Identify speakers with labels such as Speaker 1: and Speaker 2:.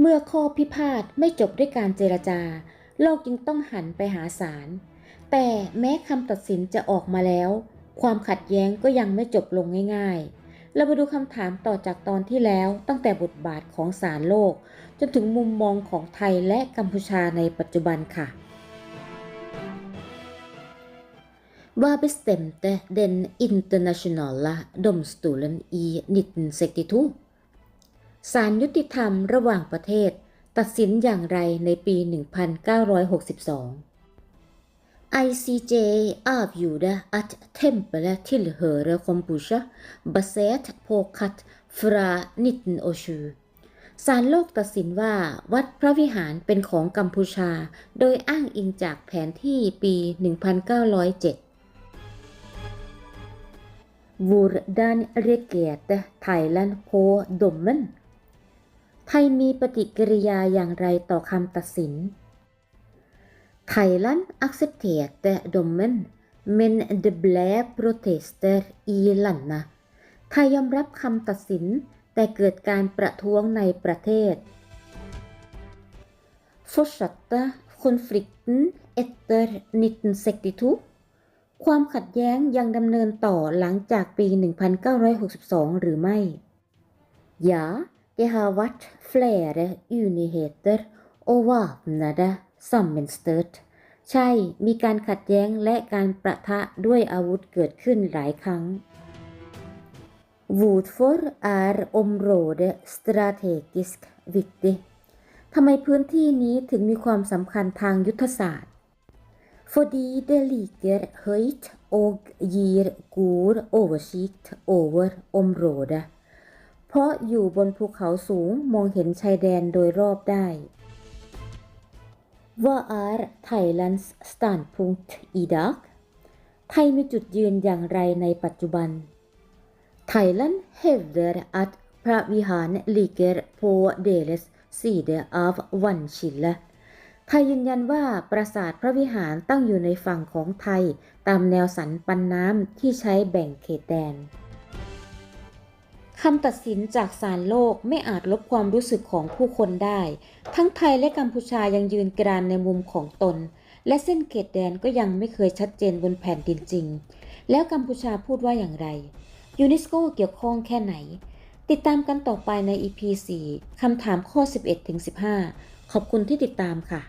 Speaker 1: เมื่อข้อพิพาทไม่จบด้วยการเจรจา โลกจึงต้องหันไปหาศาล แต่แม้คำตัดสินจะออกมาแล้ว ความขัดแย้งก็ยังไม่จบลงง่าย ๆ เรามาดูคำถามต่อจากตอนที่แล้วตั้งแต่บทบาทของศาลโลก จนถึงมุมมองของไทยและกัมพูชาในปัจจุบันค่ะ Waar bestemte den internationale domstolen i 1962 ศาลยุติธรรมระหว่างประเทศ ตัดสินอย่างไรในปี 1962 ICJ avgjorde at tempelet tilhører Kampuchea basert på kart fra 1920ศาลโลกตัดสินว่าวัดพระวิหารเป็นของกัมพูชา โดยอ้างอิงจากแผนที่ปี 1907 Hvordan reagerte Thailand på dommen? ไทยมีปฏิกิริยาอย่างไรต่อคำตัดสิน Thailand aksepterte dommen, men det ble protester i landet. ไทยยอมรับคำตัดสิน แต่เกิดการประท้วงในประเทศ Fortsatte konflikten etter 1962 ความขัดแย้งยังดำเนินต่อหลังจากปี 1962 หรือไม่ Ja, det har vært flere uenigheter og væpnede sammenstøt ใช่ มีการขัดแย้งและการประทะด้วยอาวุธเกิดขึ้นหลายครั้ง Hvorfor er området strategisk viktig ทำไมพื้นที่นี้ถึงมีความสำคัญทางยุทธศาสตร์ Fordi det ligger høyt og gir god oversikt over området เพราะอยู่บนภูเขาสูงมองเห็นชายแดนโดยรอบได้ Hva er Thailands standpunkt i dag ไทยมีจุดยืนอย่างไรในปัจจุบัน Thailand hevder at พระวิหาร ligger på deres side av vannskillet ไทยยืนยันว่าปราสาทพระวิหารตั้งอยู่ในฝั่งของไทย ตามแนวสันปันน้ำที่ใช้แบ่งเขตแดน คำตัดสินจากศาลโลกไม่อาจลบความรู้สึกของผู้คนได้ ทั้งไทยและกัมพูชายังยืนกรานในมุมของตน และเส้นเขตแดนก็ยังไม่เคยชัดเจนบนแผ่นดินจริง แล้วกัมพูชาพูดว่าอย่างไร ยูเนสโกเกี่ยวข้องแค่ไหน ติดตามกันต่อไปใน EP 4คำถามข้อ 11-15 ขอบคุณที่ติดตามค่ะ